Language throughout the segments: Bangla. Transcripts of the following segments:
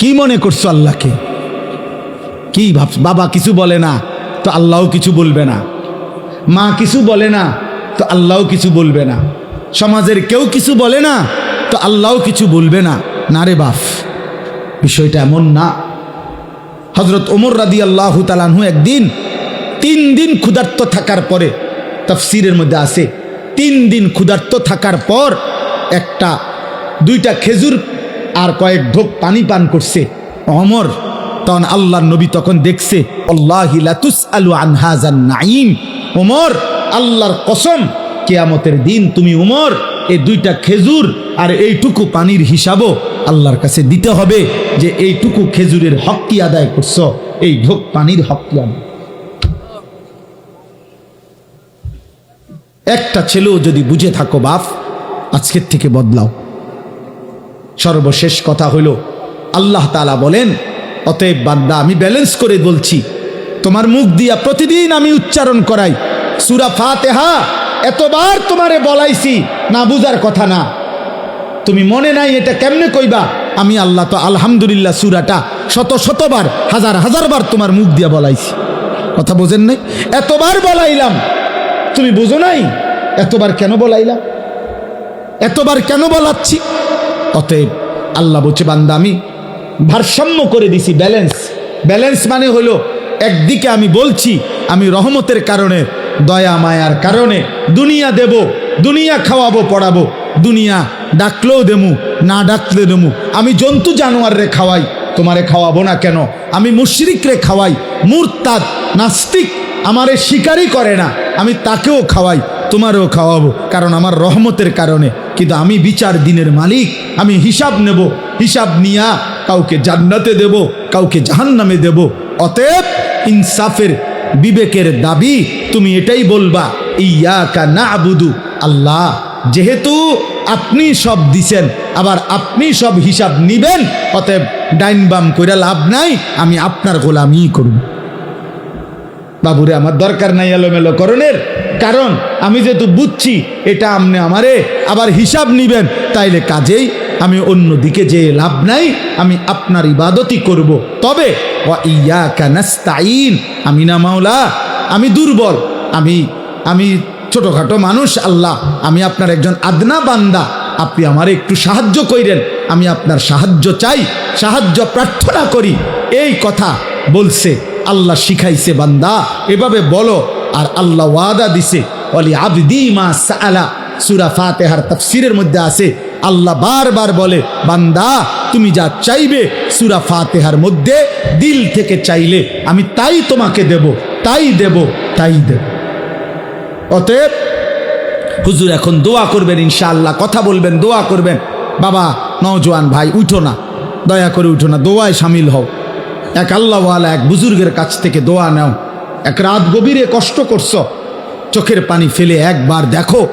কি মনে করছ আল্লাহকে? কি ভাব বাবা কিছু বলে না, তো আল্লাহও কিছু বলবে না। মা কিছু বলে না, তো আল্লাহও কিছু বলবে না। সমাজের কেউ কিছু বলে না, তো আল্লাহও কিছু বলবে না। না রে বাপ, বিষয়টা এমন না। হজরত ওমর রাদি আল্লাহ তালানহু একদিন তিন দিন ক্ষুধার্ত থাকার পরে, তফসিরের মধ্যে আছে, তিন দিন ক্ষুধার্ত থাকার পর একটা, দুইটা খেজুর আর কয়েক ঢোক পানি পান করছে। অমর, তখন আল্লাহর নবী তখন দেখছে, আল্লাহি ওমর, আল্লাহর কসম, কেয়ামতের দিন তুমি উমর এই দুইটা খেজুর আর এইটুকু পানির হিসাবও আল্লাহর কাছে দিতে হবে যে এইটুকু খেজুরের হক কি আদায় করছ, এই ঢোক পানির হক কি আদায় একটা ছেলেও যদি বুঝে থাকো বাপ, আজকের থেকে বদলাও। সর্বশেষ কথা হইল, আল্লাহ তালা বলেন, অতএব বান্দা, আমি ব্যালেন্স করে বলছি, তোমার মুখ দিয়া প্রতিদিন আমি উচ্চারণ করাই। সুরা ফাতেহা, এতবার তোমারে বলাইছি, না বুঝার কথা না। তুমি মনে নাই এটা কেমনে কইবা? আমি আল্লাহ তো আলহামদুলিল্লাহ সুরাটা শত শতবার, হাজার হাজারবার তোমার মুখ দিয়া বলাইছি। কথা বোঝেন নাই? এতবার বলাইলাম। তুমি বুঝো নাই? এতবার কেন বলাইলাম এতবার কেন বলাচ্ছি? অতএব আল্লাহ বলছে, বান্দা, আমি ভারসাম্য করে দিছি ব্যালেন্স ব্যালেন্স মানে হলো, একদিকে আমি বলছি, আমি রহমতের কারণে, দয়া, মায়ার কারণে, দুনিয়া দেব, দুনিয়া খাওয়াবো, পড়াবো, দুনিয়া ডাকলেও দেমু, না ডাকলে দেমু। আমি জন্তু জানোয়াররে খাওয়াই, তোমারে খাওয়াবো না কেন? আমি মুশরিকরে খাওয়াই, মুরতাদ, নাস্তিক, আমারে শিকারই করে না, আমি তাকেও খাওয়াই। তোমারও খাওয়াবো, কারণ আমার রহমতের কারণে। কিন্তু আমি বিচার দিনের মালিক, আমি হিসাব নেব, হিসাব নিয়া কাউকে জান্নাতে দেব, কাউকে জাহান্নামে দেব। অতএব ইনসাফের বিবেকের দাবি তুমি এটাই বলবা ইয়া কা না আবুদু আল্লাহ, যেহেতু আপনি সব দিছেন, আবার আপনি সব হিসাব নিবেন, অতএব ডাইন বাম কইরা লাভ নাই, আমি আপনার গোলামি করব। বাবুরে, আমার দরকার নাই এলোমেলো করণের। কারণ আমি যেহেতু বুঝছি এটা আপনি আমারে আবার হিসাব নিবেন, তাইলে কাজেই আমি অন্য দিকে যে লাভ নাই, আমি আপনার ইবাদতই করব। তবে ইয়া কানাস্তাইন আমি না মাওলা, আমি দুর্বল, আমি আমি ছোটোখাটো মানুষ, আল্লাহ, আমি আপনার একজন আদনা বান্দা, আপনি আমার একটু সাহায্য কইরেন, আমি আপনার সাহায্য চাই, সাহায্য প্রার্থনা করি। এই কথা বলছে, আল্লাহ শিখাইছে বান্দা, এভাবে বলো আর আল্লাহ ওয়াদা দিছে অলি আবদি মা সালা সুরা ফাতেহার তাফসিরের মধ্যে আছে, আল্লাহ বারবার বলে, বান্দা, তুমি যা চাইবে সুরা ফাতেহার মধ্যে দিল থেকে চাইলে আমি তাই তোমাকে দেব, তাই দেব তাই দেব। অতএব, হুজুর এখন দোয়া করবেন ইনশাআল্লাহ, কথা বলবেন, দোয়া করবেন। বাবা, নওজোয়ান ভাই, উঠো না, দয়া করে উঠো না, দোয়ায় সামিল হও। এক আল্লাহওয়ালা, এক বুজুর্গের কাছ থেকে দোয়া নাও। এক রাত গভীরে কষ্ট করছ। চোখের পানি ফেলে একবার দেখো।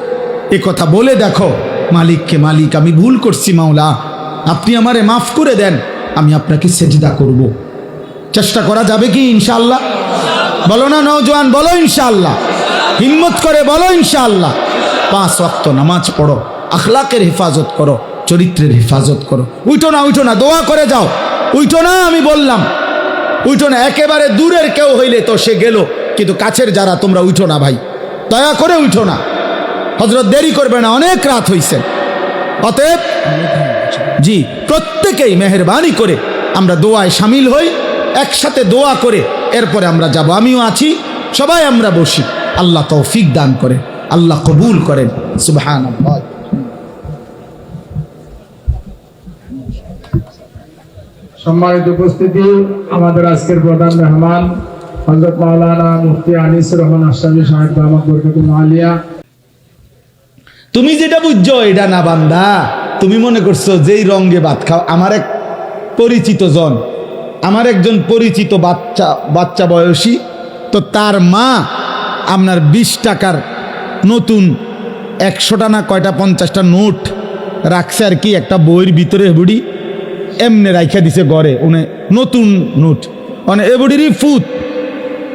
এ কথা বলে দেখো। মালিককে মালিক, আমি ভুল করছি মাওলা। আপনি আমারে মাফ করে দেন, আমি আপনাকে সেজদা করব। চেষ্টা করা যাবে কি ইনশাল্লাহ বলো না নওজোয়ান, বলো ইনশাল্লাহ হিম্মত করে বলো ইনশাল্লাহ পাঁচ ওয়াক্ত নামাজ পড়ো, আখলাকের হেফাজত করো, চরিত্রের হেফাজত করো। উঠো না উঠো না, দোয়া করে যাও। উঠো না, আমি বললাম। উঠো না, একেবারে দূরের কেউ হইলে তো সে গেল, কিন্তু কাছের যারা তোমরা উঠো না ভাই। দয়া করে উঠো না। হজরত দেরি করবে না, অনেক রাত হইছে। অতএব জি, প্রত্যেকেই মেহরবানি করে আমরা দোয়ায় সামিল হই, একসাথে দোয়া করে এরপরে আমরা যাব। আমিও আছি, সবাই আমরা বসি। আল্লাহ তৌফিক দান করে, আল্লাহ কবুল করেন। সুবহান সম্মানিত উপস্থিতি, আমাদের আজকের প্রধান মেহমান হজরত মাওলানা মুফতি আনিস রহমান আশরাফি সাহেব, দামাত বরকতুল তুমি যেটা বুঝছ, এটা না বান্দা। তুমি মনে করছ, যেই রঙ্গে ভাত খাও, আমার এক পরিচিত জন, আমার একজন পরিচিত বাচ্চা বাচ্চা বয়সী, তো তার মা আপনার বিশ টাকার নতুন একশোটা না কয়টা পঞ্চাশটা নোট রাখছে আর কি, একটা বইয়ের ভিতরে বুড়ি এমনি রাইখা দিছে গড়ে, উনি নতুন নোট। মানে এ বুড়িরই ফুত।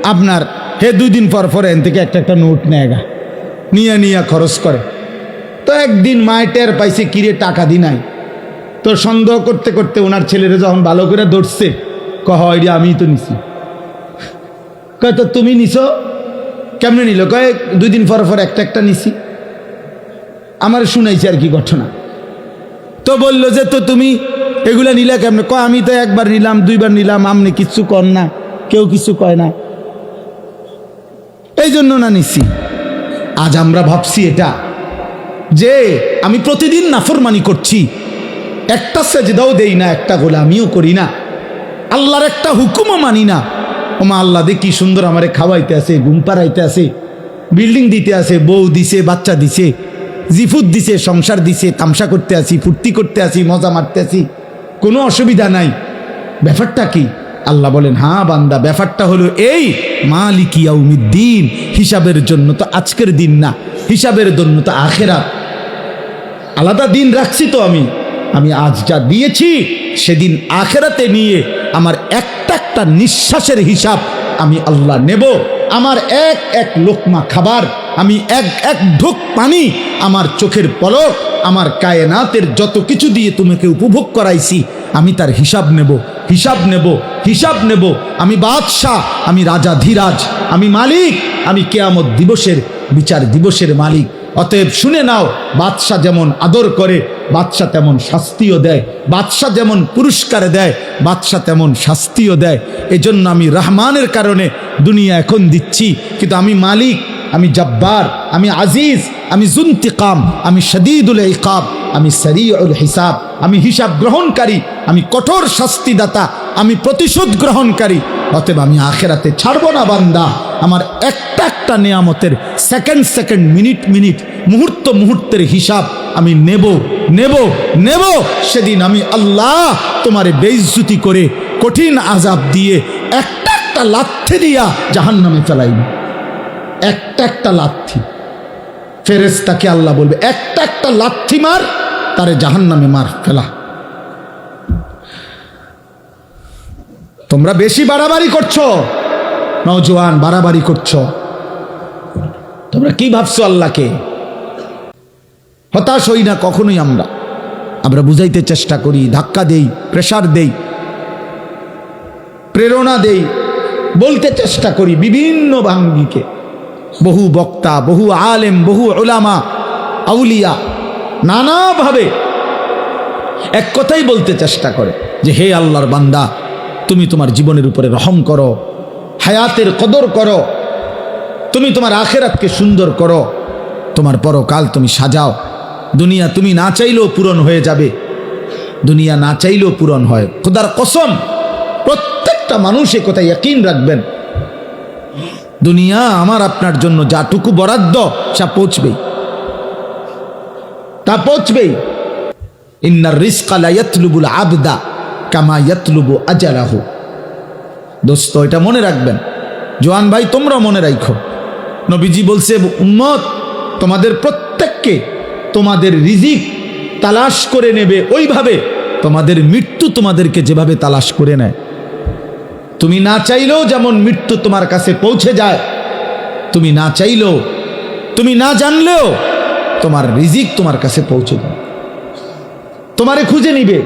আপনার হে দুই দিন পর পর এন থেকে একটা একটা নোট নেয় গা। নিয়ে নিয়ে খরচ করে। তো একদিন মায় টের পাইছে, কিরে, টাকা দি নাই। তো সন্দেহ করতে করতে ওনার ছেলেরা যখন ভালো করে ধরছে, কহ এটা আমিই তো নিছি। কয়, তো তুমি নিছো? কেমনে নিল? কয়, দুই দিন পর পর একটা একটা নিছি। আমার শুনাইছে আর কি ঘটনা। তো বলল যে, তো তুমি এগুলা নিলে কেমনে? কয়, আমি তো একবার নিলাম, দুইবার নিলাম, আমনি কিচ্ছু কর না, কেউ কিছু কয় না। এই জন্য না নিছি। আজ আমরা ভাবছি এটা, যে আমি প্রতিদিন নাফরমানি করছি। একটা সেজদাও দেই না, একটা গোলামিও করি না। আল্লাহর একটা হুকুমও মানি না। ওমা আল্লাহ দে কি সুন্দর আমারে খাওয়াইতে আছে, ঘুম পাড়াইতে আছে, বিল্ডিং দিতে আছে, বউ দিছে, বাচ্চা দিছে, জিফুত দিছে, সংসার দিছে, তামসা করতে আসি ফুর্তি করতে আসি মজা মারতে আসি কোনো অসুবিধা নাই। ব্যাপারটা কি? আল্লাহ বলেন হ্যাঁ বান্দা, ব্যাপারটা হলো এই মালিকিয়াউমিদ্দিন হিসাবের জন্য তো আজকের দিন না, হিসাবের জন্য তো আখেরা আলাদা দিন রাখছি তো আমি। আমি আজ যা দিয়েছি, সেদিন আখেরাতে নিয়ে আমার একটা একটা নিঃশ্বাসের হিসাব আমি আল্লাহ নেব। আমার এক এক লোকমা খাবার, আমি এক এক ঢোক পানি আমার চোখের পলক আমার কায়নাতের যত কিছু দিয়ে তোমাকে উপভোগ করাইছি, আমি তার হিসাব নেব হিসাব নেব হিসাব নেব। আমি বাদশাহ, আমি রাজা ধীরাজ, আমি মালিক, আমি কেয়ামত দিবসের বিচার দিবসের মালিক। অতএব শুনে নাও, বাদশাহ যেমন আদর করে, বাদশাহ তেমন শাস্তিও দেয়। বাদশাহ যেমন পুরস্কার দেয়, বাদশাহ তেমন শাস্তিও দেয়। এজন্য আমি রহমানের কারণে দুনিয়া এখন দিচ্ছি। কিন্তু আমি মালিক, আমি জব্বার, আমি আজিজ আমি জুন্তিকাম, আমি শদীদুল ইকাব, আমি সরিউল হিসাব, আমি হিসাব গ্রহণকারী, আমি কঠোর শাস্তিদাতা, আমি প্রতিশোধ গ্রহণকারী। অতএব আমি আখেরাতে ছাড়বো না, বান্দা। আমার একটা একটা নিয়ামতের সেকেন্ড সেকেন্ড মিনিট মিনিট মুহূর্ত মুহূর্তের হিসাব আমি নেব নেব নেব। সেদিন আমি আল্লাহ তোমারে বেইজ্জুতি করে কঠিন আজাব দিয়ে একটা একটা লাথে দিয়া জাহান নামে ফেলাইব। একটা একটা লাথি। ফেরেস্তাকে আল্লাহ বলবে, একটা একটা লাথি মার, তারে জাহান নামে মার ফেলা। তোমরা বেশি বাড়াবাড়ি করছ? নওজোয়ান, বাড়াবাড়ি করছ। তোমরা কি ভাবছ আল্লাহকে? হতাশ হই না কখনোই আমরা। আমরা বুঝাইতে চেষ্টা করি, ধাক্কা দেই প্রেসার দেই, প্রেরণা দেই, বলতে চেষ্টা করি বিভিন্ন ভাঙ্গিকে। বহু বক্তা, বহু আলেম, বহু ওলামা আউলিয়া নানাভাবে এক কথাই বলতে চেষ্টা করে যে, হে আল্লাহর বান্দা, তুমি তোমার জীবনের উপরে রহম করো, হায়াতের কদর করো, তুমি তোমার আখেরাতকে সুন্দর করো, তোমার পরকাল তুমি সাজাও, দুনিয়া তুমি না চাইলেও পূরণ হয়ে যাবে, দুনিয়া না চাইলেও পূরণ হয়। খোদার কসম, প্রত্যেকটা মানুষ এ কথা ইয়াকিন রাখবেন। দুনিয়া আমার আপনার জন্য যাটুকু বরাদ্দ, সা পৌঁছবেই। তা পৌঁছবেই। ইন্নার রিস্কা লা ইয়াতলুবুল আবদা কামা ইয়াতলুবু আজালাহু। দোস্ত, এটা মনে রাখবেন। জোয়ান ভাই, তোমরা মনে রাখো নবীজি বলছে, উম্মত, তোমাদের প্রত্যেককে তোমাদের রিজিক তালাশ করে নেবে। ওইভাবে তোমাদের মৃত্যু তোমাদেরকে যেভাবে তালাশ করে নেয়। তুমি না চাইলেও যেমন মৃত্যু তোমার কাছে পৌঁছে যায়, তুমি না চাইলেও, তুমি না জানলেও তোমার রিজিক তোমার কাছে পৌঁছে যায়। তোমারে খুঁজে নিবে,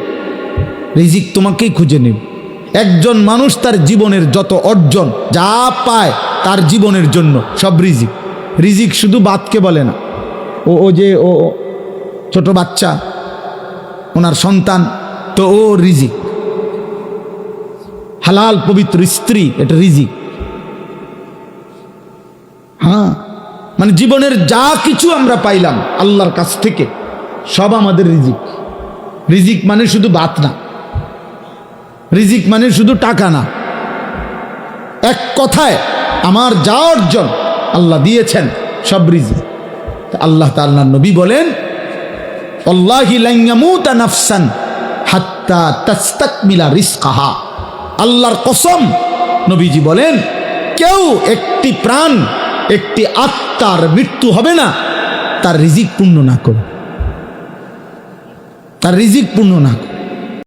রিজিক তোমাকেই খুঁজে নেবে। একজন মানুষ তার জীবনের যত অর্জন যা পায় তার জীবনের জন্য সব রিজিক। রিজিক শুধু বাতকে বলে না, ও ও যে, ও ও ছোট বাচ্চা, ওনার সন্তান, তো ও রিজিক। হালাল পবিত্র স্ত্রী, এটা রিজিক। হ্যাঁ? মানে জীবনের যা কিছু আমরা পাইলাম আল্লাহর কাছ থেকে, সব আমাদের রিজিক। রিজিক মানে শুধু বাত না। রিজিক মানে শুধু টাকা না। এক কথায়, আমার যা অর্জন আল্লাহ দিয়েছেন, সব রিজিক। আল্লাহ তাল্লাহ নবী বলেন অল্লাহি লাইয়ামুতা নাফসান হাত্তা তাস্তাকমিলা রিস্কাহা আল্লাহর কসম, নবীজি বলেন, কেউ একটি প্রাণ, একটি আত্মার মৃত্যু হবে না, তার রিজিক পূর্ণ না করে তার রিজিক পূর্ণ না করে